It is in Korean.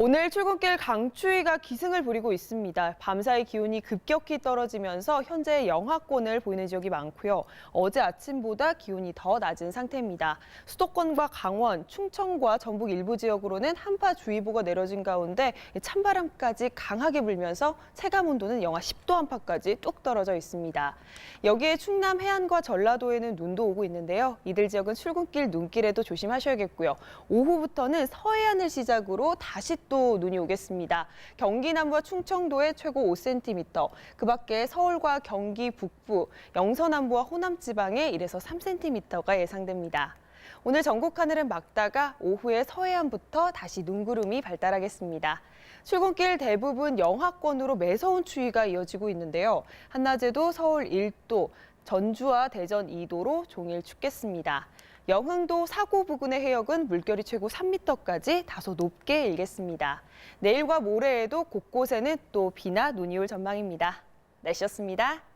오늘 출근길 강추위가 기승을 부리고 있습니다. 밤사이 기온이 급격히 떨어지면서 현재 영하권을 보이는 지역이 많고요. 어제 아침보다 기온이 더 낮은 상태입니다. 수도권과 강원, 충청과 전북 일부 지역으로는 한파주의보가 내려진 가운데 찬바람까지 강하게 불면서 체감 온도는 영하 10도 안팎까지 뚝 떨어져 있습니다. 여기에 충남 해안과 전라도에는 눈도 오고 있는데요. 이들 지역은 출근길 눈길에도 조심하셔야겠고요. 오후부터는 서해안을 시작으로 다시 또 눈이 오겠습니다. 경기 남부와 충청도에 최고 5cm, 그 밖에 서울과 경기 북부, 영서 남부와 호남 지방에 1에서 3cm가 예상됩니다. 오늘 전국 하늘은 맑다가 오후에 서해안부터 다시 눈구름이 발달하겠습니다. 출근길 대부분 영하권으로 매서운 추위가 이어지고 있는데요. 한낮에도 서울 1도, 전주와 대전 2도로 종일 춥겠습니다. 영흥도 사고 부근의 해역은 물결이 최고 3m까지 다소 높게 일겠습니다. 내일과 모레에도 곳곳에는 또 비나 눈이 올 전망입니다. 날씨였습니다.